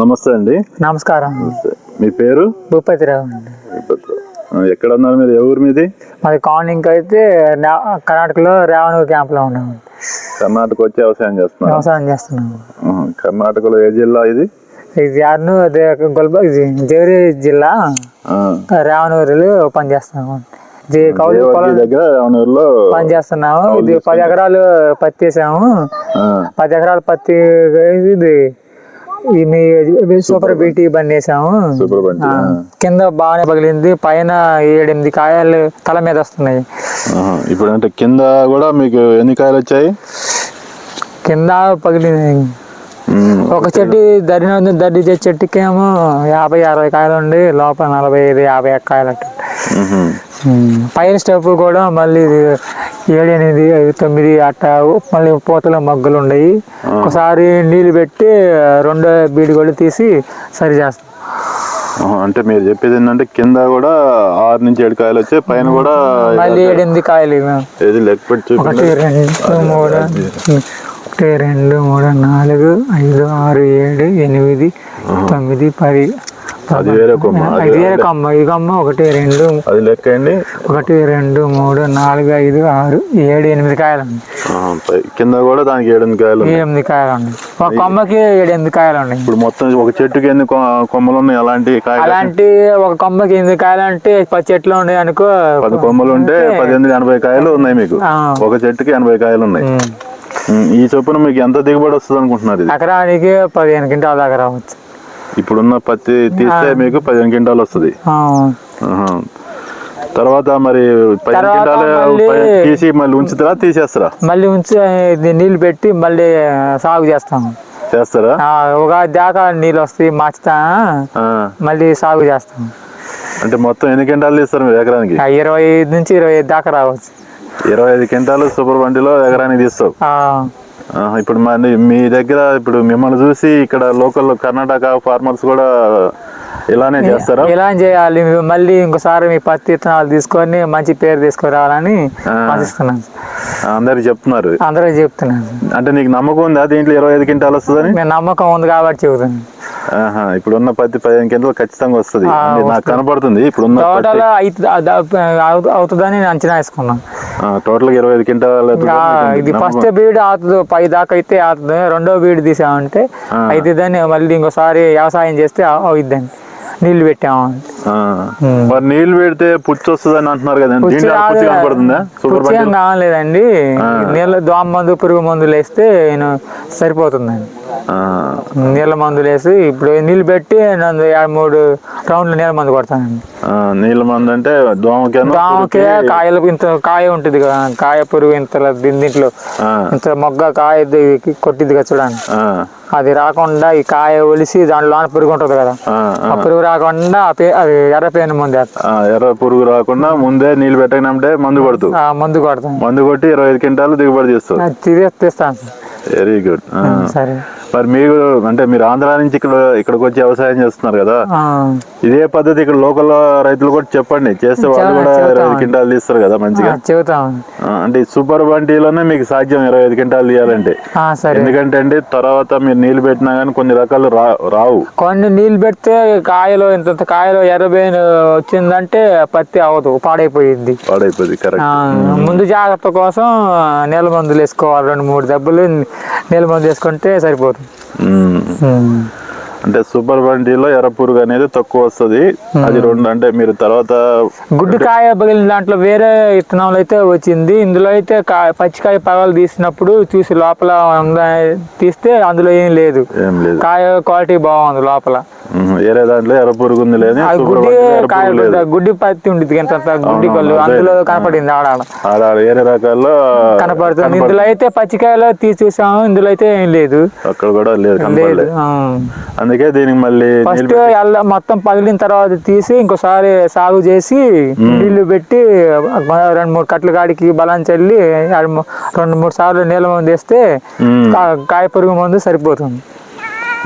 నమస్తే అండి. నమస్కారం. మీ పేరు? భూపతిరావు ఎక్కడ ఉన్నారు మీరు? ఏ ఊరు మీది? మాది కాలనీకి అయితే కర్ణాటకలో రేవనూరు క్యాంప్లో ఉన్నాము కర్ణాటక వచ్చి వ్యవసాయం చేస్తున్నారు. వ్యవసాయం చేస్తున్నాము ఆహా, కర్ణాటకలో ఏ జిల్లా ఇది? ఇది యార్ను అదే గుల్బర్గ్ ఇది జేవరి జిల్లా. రేవనూరులో పనిచేస్తున్నాము. కౌలు పొలం దగ్గర ఇది పది ఎకరాలు పత్తి వేసాము. పది ఎకరాల పత్తి ఇది సూపర్ బీటీ బండి వేసాము. కింద బాగానే పగిలింది పైన ఏడెనిమిది కాయలు తల మీద వస్తున్నాయి. ఇప్పుడు అంటే కింద కూడా మీకు ఎన్ని కాయలు వచ్చాయి? కింద పగిలింది. ఒక చెట్టు దరిన ఉంది దరి చెట్టుకేమో యాభై అరవై కాయలు ఉండి లోపల నలభై ఐదు యాభై ఒక్క కాయలు పైన స్టెప్ కూడా మళ్ళీ ఇది ఏడు ఎనిమిది ఐదు తొమ్మిది అట్ట మళ్ళీ పూతల మొగ్గలు ఉన్నాయి ఒకసారి నీళ్ళు పెట్టి రెండో బీడి కూడా తీసి సరి చేస్తాం. అంటే మీరు చెప్పేది ఏంటంటే కింద కూడా ఆరు నుంచి ఏడు కాయలు వచ్చాయి పైన కూడా మళ్ళీ ఏడెనిమిది కాయలు ఇవి. ఏది లెక్క పెట్టి ఒకటి రెండు మూడు నాలుగు ఐదు ఆరు ఏడు ఎనిమిది తొమ్మిది పది. అది వేరే కొమ్మ అది ఇది వేరే కొమ్మ ఈ కొమ్మ ఒకటి రెండు అది లెక్క అండి? ఒకటి రెండు మూడు నాలుగు ఐదు ఆరు ఏడు ఎనిమిది కాయలు కింద కూడా దానికి ఏడు కాయలు. ఎనిమిది కాయలు ఉన్నాయి ఒక కొమ్మకి ఏడు ఎనిమిది కాయలు ఉన్నాయి ఇప్పుడు మొత్తం ఒక చెట్టుకి ఎన్ని కొమ్మలు ఉన్నాయి అలాంటి కాయలు అలాంటి ఒక కొమ్మకి ఎనిమిది కాయలు అంటే పది చెట్లు ఉన్నాయి అనుకో పది కొమ్మలు ఉంటే పద్దెనిమిది ఎనభై కాయలు ఉన్నాయి మీకు. ఒక చెట్టుకి ఎనభై కాయలు ఉన్నాయి ఈ చొప్పున మీకు ఎంత దిగుబడి వస్తుంది అనుకుంటున్నారు ఇది? ఎకరానికి పదిహేను క్వింటాల దాకా రావచ్చు. ఇప్పుడున్న పత్తి తీస్తే మీకు పదిహేను క్వింటాలు వస్తుంది. తర్వాత మరి పదిహేను క్వింటాలు తీసి మళ్ళీ ఉంచుతారా తీసేస్తారా? మళ్ళీ ఉంచి నీళ్ళు పెట్టి మళ్ళీ సాగు చేస్తాము. చేస్తారా? ఉగాది దాకా నీళ్ళు వస్తాయి మార్చుతా. మళ్ళీ సాగు చేస్తాం అంటే మొత్తం ఎన్ని క్వింటాలు తీస్తారు మీరు ఎకరానికి? ఇరవై ఐదు నుంచి ఇరవై ఐదు దాకా రావచ్చు. ఇరవై ఐదు క్వింటాలు సూపర్ బండిలో ఎకరానికి తీస్తావు. ఇప్పుడు మరి మీ దగ్గర ఇప్పుడు మిమ్మల్ని చూసి ఇక్కడ లోకల్ కర్ణాటక ఫార్మర్స్ కూడా ఇలానే చేస్తారా? ఎలా చేయాలి. మళ్ళీ ఇంకోసారి మీ పత్తి విత్తనాలు తీసుకొని మంచి పేరు తీసుకురావాలని ఆ. ఆశిస్తున్నాను. అందరికి చెప్తున్నారు. అందరూ చెప్తున్నాను. అంటే నీకు నమ్మకం ఉందా దీంట్లో ఇరవై ఐదు క్వింటాలు వస్తుందని? నేను నమ్మకం ఉంది కాబట్టి చెబుతాను ఇప్పుడున్న పత్తి పదిహేను క్వింటాలు ఖచ్చితంగా వస్తుంది. నాకు కనపడుతుంది ఇప్పుడున్న టోటల్ అవుతుందని నేను అంచనా వేసుకున్నాను టోటల్ ఇరవై ఐదు క్వింటాలు ఇది ఫస్ట్ బీడ్ ఆతుంది పై దాకా అయితే ఆతుంది రెండో బీడ్ తీసామంటే. అవుతుందని మళ్ళీ ఇంకోసారి వ్యవసాయం చేస్తే అవుద్దని నీళ్ళు పెట్టాము. మరి నీళ్ళు పెడితే పుచ్చి వస్తుందని అంటున్నారు కదా పుచ్చి దీంట్లో పుచ్చి రాదు. కనపడుతుందా? సూపర్ పుచ్చి ఏం బండి కావాలేదండి. నీళ్ళ దోమ మందు పురుగు మందులు వేస్తే నేను సరిపోతుందండి. నీళ్ళ మందులు వేసి ఇప్పుడు నీళ్ళు పెట్టి నన్ను యాభై మూడు రౌండ్లు నీళ్ళ మందు కొడతానండి. నీళ్ళ మందు అంటే దోమకే దోమకే కాయలు ఇంత కాయ ఉంటుంది కదా కాయ పురుగు ఇంత దిందింట్లో ఇంత మొగ్గ కాయ కొట్టింది కదా చూడండి. అది రాకుండా ఈ కాయ ఒలిసి దాంట్లో పురుగు ఉంటుంది కదా ఆ పురుగు రాకుండా అది ఎర్ర పేను ముందే ఎర్ర పురుగు రాకుండా ముందే నీళ్ళు పెట్టకనంటే మందు కొడుతుంది మందు కొడతాం మందు కొట్టి ఇరవై ఐదు క్వింటాలు దిగుబడి చేస్తాం తీస్తాను. వెరీ గుడ్ సరే. మరి మీరు అంటే మీరు ఆంధ్ర నుంచి ఇక్కడ ఇక్కడికి వచ్చి వ్యవసాయం చేస్తున్నారు కదా. ఇదే పద్ధతి ఇక్కడ లోకల్ రైతులు కూడా చెప్పండి. చేస్తే వాళ్ళు కూడా ఇరవై ఐదు క్వింటాలు తీస్తారు కదా మంచిగా. చెబుతాం అంటే సూపర్ బండిలోనే మీకు సాధ్యం ఇరవై ఐదు క్వింటాలు తీయాలంటే. ఎందుకంటే అండి తర్వాత మీరు నీళ్ళు పెట్టినా కానీ కొన్ని రకాలు రావు. కొన్ని నీళ్ళు పెడితే కాయలు ఇంత కాయలు ఎర్రబేను వచ్చిందంటే పత్తి అవ్వదు పాడైపోయింది. పాడైపోయింది కరెక్ట్ ముందు జాగ్రత్త కోసం నీళ్ళ మందులు వేసుకోవాలి. రెండు మూడు దెబ్బలు నీళ్ళ మందు వేసుకుంటే సరిపోతుంది. అంటే సూపర్ బండిలో ఎర్ర పురుగు అనేది తక్కువ వస్తుంది. అది రెండు అంటే మీరు తర్వాత గుడ్డు కాయ పగిలిన దాంట్లో వేరే విత్తనాలు అయితే వచ్చింది. ఇందులో అయితే కాయ పచ్చికాయ పగలు తీసినప్పుడు చూసి లోపల తీస్తే అందులో ఏం లేదు. కాయ క్వాలిటీ బాగుంది లోపల. వేరే దాంట్లో ఎర్ర పురుగు ఉంది లేదు. గుడ్డి పత్తి ఉంటుంది ఎంత గుడ్డి కళ్ళు అందులో కనపడింది ఆడ వేరే రకాల్లో కనపడుతుంది. ఇందులో అయితే పచ్చికాయలో తీసి చూసాము ఇందులో అయితే ఏం లేదు. అక్కడ కూడా లేదు లేదు అందుకే దీనికి మళ్ళీ ఫస్ట్ మొత్తం పగిలిన తర్వాత తీసి ఇంకోసారి సాగు చేసి నీళ్ళు పెట్టి రెండు మూడు కట్ల కాడికి బలం చల్లి రెండు మూడు సార్లు నీళ్ళ మందు వేస్తే కాయ పురుగు మందు సరిపోతుంది.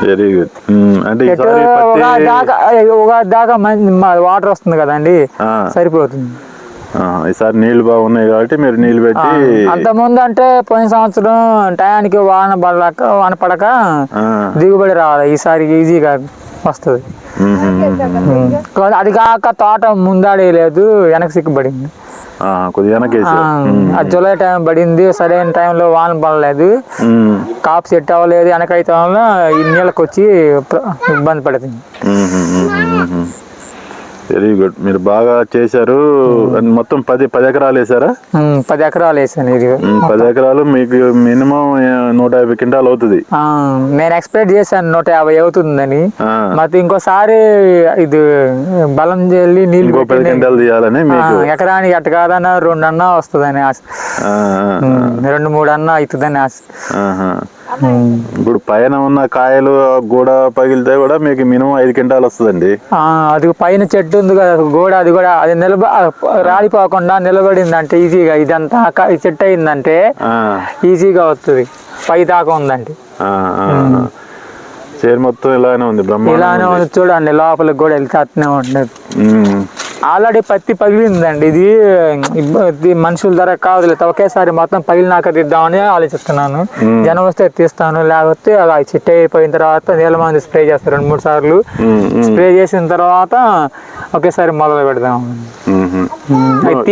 వెరీ గుడ్ అంటే పత్తి దాకా ఒక దాకా మంచి వాటర్ వస్తుంది కదండి సరిపోతుంది. ఈసారి నీళ్ళు బాగున్నాయి కాబట్టి మీరు నీళ్ళు పెట్టి అంత ముందు అంటే పోయిన సంవత్సరం టయానికి వాన పడక వాన పడక దిగుబడి రావాలి. ఈసారి ఈజీగా వస్తుంది. అది కాక తోట ముందాడే లేదు వెనక అది జూలై టైం పడింది సరైన టైంలో వాన పడలేదు. కాపు సెట్ అవ్వలేదు వెనకైతే ఈ నీళ్ళకి వచ్చి ఇబ్బంది పడుతుంది. వెరీ గుడ్ మీరు బాగా చేశారు. అండ్ మొత్తం పది పది ఎకరాలు వేసారా ఉమ్, పది ఎకరాలు వేసాను ఇది. ఉమ్, పది ఎకరాలు మీకు మినిమం నూట యాభై క్వింటాలు అవుతుంది. నేను ఎక్స్పెక్ట్ చేశాను నూట యాభై అవుతుందని. మరి ఇంకోసారి ఇది బలం చెల్లి నీళ్ళు పది క్వింటాలు తీయాలని ఎకరానికి ఎట్ట కాదన్నా రెండు అన్నా వస్తుందని ఆశ. రెండు మూడు అన్నా అవుతుందని ఆశ. ఇప్పుడు పైన ఉన్న కాయలు గూడ పగిలితే కూడా మీకు మినిమం ఐదు క్వింటాలు వస్తుందండి. అది పైన చెట్టు ఉంది కదా గోడ అది కూడా అది నిలబ రాలిపోకుండా నిలబడిందంటే ఈజీగా ఇదంతా ఈ చెట్టు అయిందంటే ఈజీగా వస్తుంది. పై దాకా ఉందండి. చేరు మొత్తం ఇలానే ఉంది బ్రహ్మాండంగా ఇలానే ఉంది. చూడండి లోపలికి కూడా వెళ్తే అట్నే ఉండదు ఆల్రెడీ పత్తి పగిలిందండి. ఇది మనుషుల ధర కాదులే. ఒకేసారి మొత్తం పగిలినాక తీద్దామని ఆలోచిస్తున్నాను. జనం వస్తే తీస్తాను లేకపోతే అలా చెట్టు అయిపోయిన తర్వాత నీళ్ళ మంది స్ప్రే చేస్తారు. రెండు మూడు సార్లు స్ప్రే చేసిన తర్వాత ఒకేసారి మొదలు పెడదాం.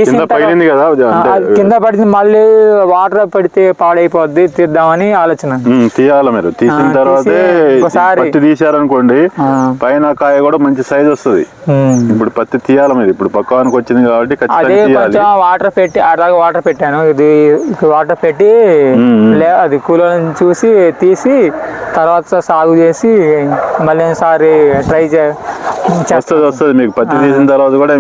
కింద పగిలింది కదా అది ఆ, అంటే అది కింద పడింది మళ్ళీ వాటర్ పడితే పాడైపోద్ది తీద్దామని ఆలోచన తీయాలి మీరు. తీసిన తర్వాతే ఒకసారి- పత్తి తీసారనుకోండి పైన కాయ కూడా మంచి సైజ్ వస్తుంది. ఇప్పుడు పత్తి తీయాలి ఇప్పుడు పక్వానికి వచ్చింది కాబట్టి అదే కొంచెం వాటర్ పెట్టి అట్లాగే వాటర్ పెట్టాను. ఇది వాటర్ పెట్టి అది కూలని చూసి తీసి తర్వాత సాగు చేసి మళ్ళీ ఒకసారి ట్రై చే చేస్తాను. వస్తుంది. వస్తుంది మీకు పత్తి తీసిన తర్వాత కూడా